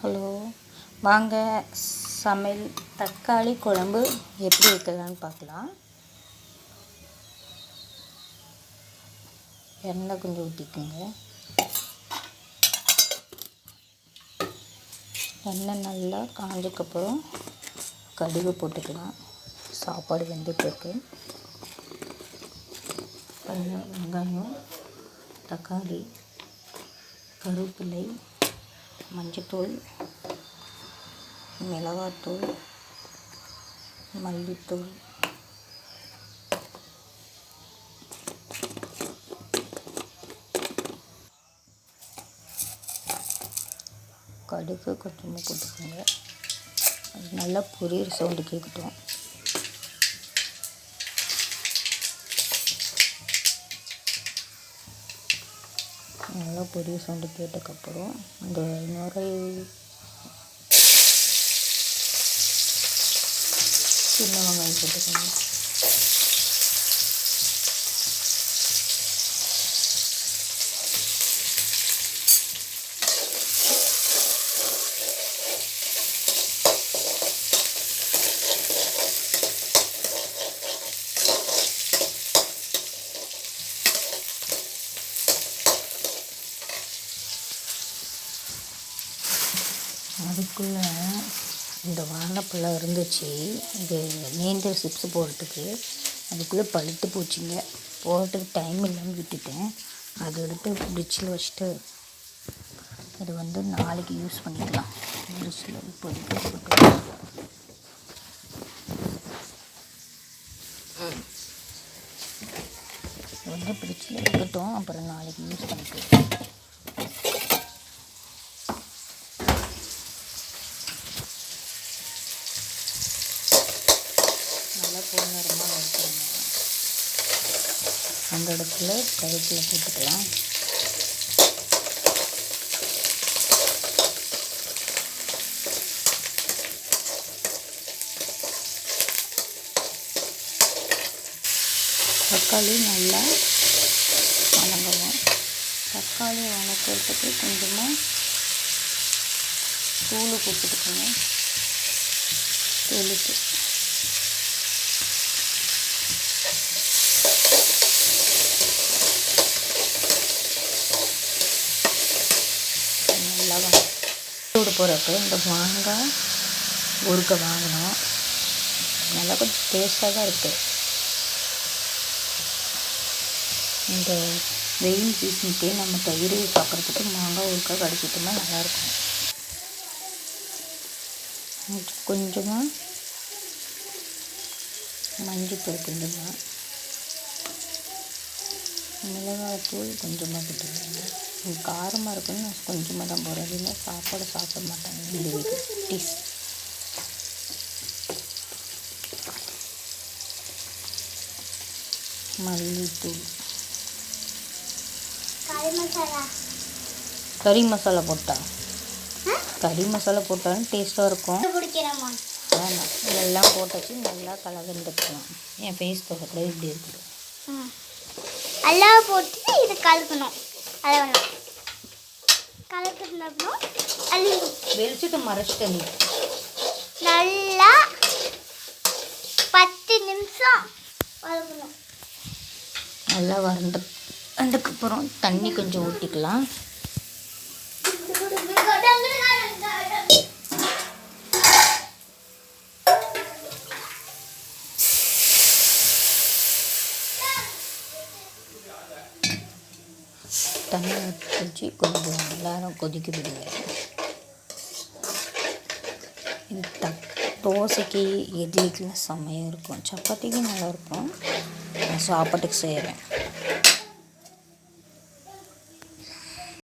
Hello. வாங்க சமையல் தக்காளி குழம்பு எப்படி வைக்கலான்னு பார்க்கலாம். எண்ணெய் கொஞ்சம் ஊற்றிக்குங்க எண்ணெய் நல்லா காஞ்சக்கப்புறம் கடுகு போட்டுக்கலாம். சாப்பாடு வெந்துட்டுருக்கு. வெங்காயம் தக்காளி கருவேப்பிலை மஞ்சத்தூள் மிளகாத்தூள் மல்லித்தூள். கடுகு கொஞ்சமாக போட்டுக்கோங்க. அது நல்லா பொரியல் சவுண்டு கேட்கட்டும். நல்லா பொரிய சவுண்டு கேட்டக்கப்புறம் அந்த நுரை சின்ன வெங்காயம் போட்டுக்கணும் அதுக்குள்ளே இந்த வாழைப்பழம் இருந்துச்சு. இது நேந்திர சிப்ஸ் போடுறதுக்கு. அதுக்குள்ளே பழுத்து போச்சுங்க. போடுறதுக்கு டைம் இல்லாமல் விட்டுட்டேன். அதை எடுத்து ஃப்ரிட்ஜில் வச்சுட்டு இது வந்து நாளைக்கு யூஸ் பண்ணிக்கலாம். ஃப்ரிட்ஜில் இப்போதைக்கு போட்டு வந்து ஃப்ரிட்ஜில் இருக்கட்டும். அப்புறம் நாளைக்கு யூஸ் பண்ணிக்கலாம். நல்லா பொன்னிறமாக வறுக்கணும் அந்த இடத்துல கருவேப்பிலை போட்டுக்கலாம் தக்காளி நல்லா வணங்குவோம் தக்காளி வணக்கிறதுக்கு கொஞ்சமாக தூள் கொடுத்துட்டுக்கோங்க தூளுக்கு போகிறப்ப இந்த மாங்காய் உருக்க வாங்கினோம். நல்லா கொஞ்சம் டேஸ்ட்டாக தான் இருக்குது இந்த வெயில் சீசனுக்கே நம்ம தயிர் பார்க்குறதுக்கு மாங்காய் உருக்க கடிச்சிட்டோம்னா நல்லாயிருக்கும் கொஞ்சமாக மஞ்சள் கொஞ்சமாக மிளகாத்தூள் கொஞ்சமாக போட்டுக்கோங்க. காரமாக இருக்குன்னு நான் கொஞ்சமாக தான் போடுறேன் இல்லைன்னா சாப்பாடு சாப்பிட மாட்டாங்க இந்த வீட்டு குட்டீஸ் மல்லித்தூள் கறி மசாலா போட்டா? கறி மசாலா போட்டாலும் டேஸ்ட்டாக இருக்கும். வேணாம் இதெல்லாம் போட்டாச்சு நல்லா கலந்துட்டுக்கலாம் என் ஃபேஸ் பக்கத்தில் இப்படி இருக்குது. எல்லாம் போட்டு இது கலக்கணும் அளவெல்லாம் கலக்கினப்பறம் அள்ளி வெளிச்சிட்டு மறைச்சிட்ட நீ. நல்லா பத்து நிமிஷம் வளர்க்கணும் நல்லா வறந்த அதுக்கப்புறம் தண்ணி கொஞ்சம் ஊற்றிக்கலாம் தண்ணி வச்சு கொஞ்சம் எல்லாரும் கொதிக்க விடுங்க. இது த தோசைக்கு இட்லிக்கெலாம் செம்மையாக இருக்கும். சப்பாத்திக்கு நல்லாயிருக்கும் நான் சாப்பாட்டுக்கு செய்கிறேன்